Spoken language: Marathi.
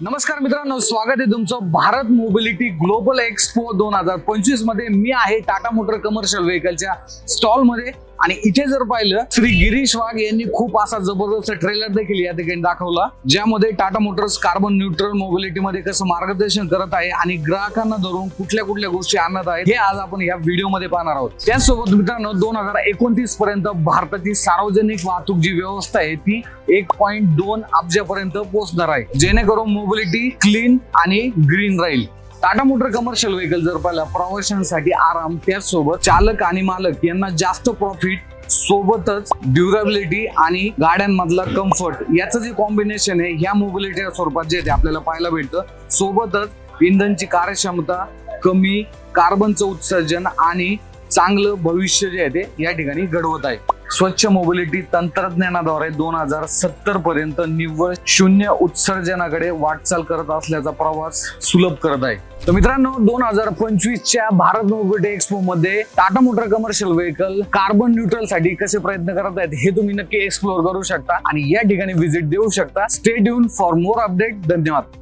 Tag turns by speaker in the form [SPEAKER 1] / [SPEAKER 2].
[SPEAKER 1] नमस्कार मित्रांनो स्वागत आहे तुमचं भारत मोबिलिटी ग्लोबल एक्सपो दोन हजार पंचवीसमध्ये. मी आहे टाटा मोटर कमर्शियल व्हेकलच्या स्टॉलमध्ये आणि इथे जर पाहिलं श्री गिरीश वाघ यांनी खूप असा जबरदस्त ट्रेलर देखील या ठिकाणी दाखवला ज्यामध्ये Tata Motors carbon neutral mobility मध्ये कसं मार्गदर्शन करत आहे आणि ग्राहकांना धरून कुठल्या कुठल्या गोष्टी आणत आहेत हे आज आपण या व्हिडिओमध्ये पाहणार आहोत. त्याचसोबत मित्रांनो दोन हजार एकोणतीस पर्यंत भारताची सार्वजनिक वाहतूक जी व्यवस्था आहे ती एक पॉईंट दोन अब्जापर्यंत पोहोचणार आहे. जेणेकरून मोबिलिटी क्लीन आणि ग्रीन राहील. टाटा मोटर कमर्शियल व्हेकल जर पाहिलं प्रवाशांसाठी आराम त्याचसोबत चालक आणि मालक यांना जास्त प्रॉफिट सोबतच ड्युरेबिलिटी आणि गाड्यांमधला कम्फर्ट याचं जे कॉम्बिनेशन आहे ह्या मोबिलिटीच्या स्वरूपात जे ते आपल्याला पाहायला भेटतं. सोबतच इंधनची कार्यक्षमता कमी कार्बनचं उत्सर्जन आणि चांगलं भविष्य जे आहे ते या ठिकाणी घडवत आहे. स्वच्छ मोबिलिटी तंत्रज्ञानाद्वारे दोन हजार सत्तर पर्यंत निव्वळ शून्य उत्सर्जनाकडे वाटचाल करत असल्याचा प्रवास सुलभ करत आहे. तर मित्रांनो दोन हजार पंचवीस च्या भारत मोबिलिटी एक्सपो मध्ये Tata motor commercial vehicle carbon न्यूट्रलसाठी कसे प्रयत्न करत आहेत हे तुम्ही नक्की एक्सप्लोर करू शकता आणि या ठिकाणी व्हिजिट देऊ शकता. Stay tune for more update धन्यवाद.